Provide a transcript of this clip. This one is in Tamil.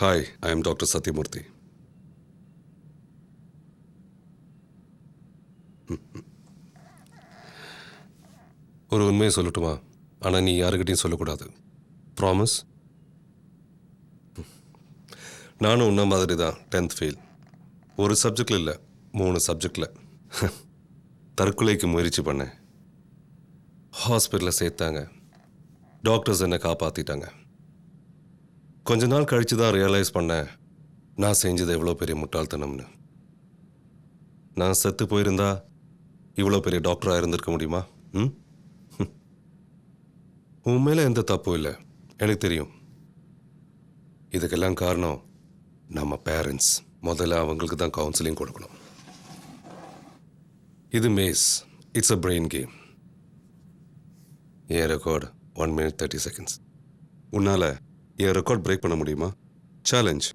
Hi I am doctor Sathyamoorthy ஒரு உண்மையை சொல்லட்டுமா? ஆனால் நீ யாருக்கிட்டையும் சொல்லக்கூடாது. ப்ராமிஸ் நானும் உன்ன மாதிரி தான் டென்த் ஃபெயில் ஒரு சப்ஜெக்டில் இல்லை மூணு சப்ஜெக்டில் தற்கொலைக்கு முயற்சி பண்ணேன். ஹாஸ்பிட்டலில் சேர்த்தாங்க. டாக்டர்ஸ் என்னை காப்பாற்றிட்டாங்க கொஞ்ச நாள் கழித்து தான் ரியலைஸ் பண்ணேன் நான் செஞ்சது எவ்வளோ பெரிய முட்டாள்தனம்னு. நான் செத்து போயிருந்தா இவ்வளோ பெரிய டாக்டராக இருந்திருக்க முடியுமா? ம்? உன் மேலே எந்த தப்பும் இல்லை. எனக்கு தெரியும். இதுக்கெல்லாம் காரணம் நம்ம பேரண்ட்ஸ் முதல்ல அவங்களுக்கு தான் கவுன்சிலிங் கொடுக்கணும். இது maze it's a brain game a record one minute thirty seconds உன்னால் என் ரெக்கார்ட் பிரேக் பண்ண முடியுமா? சேலஞ்ச்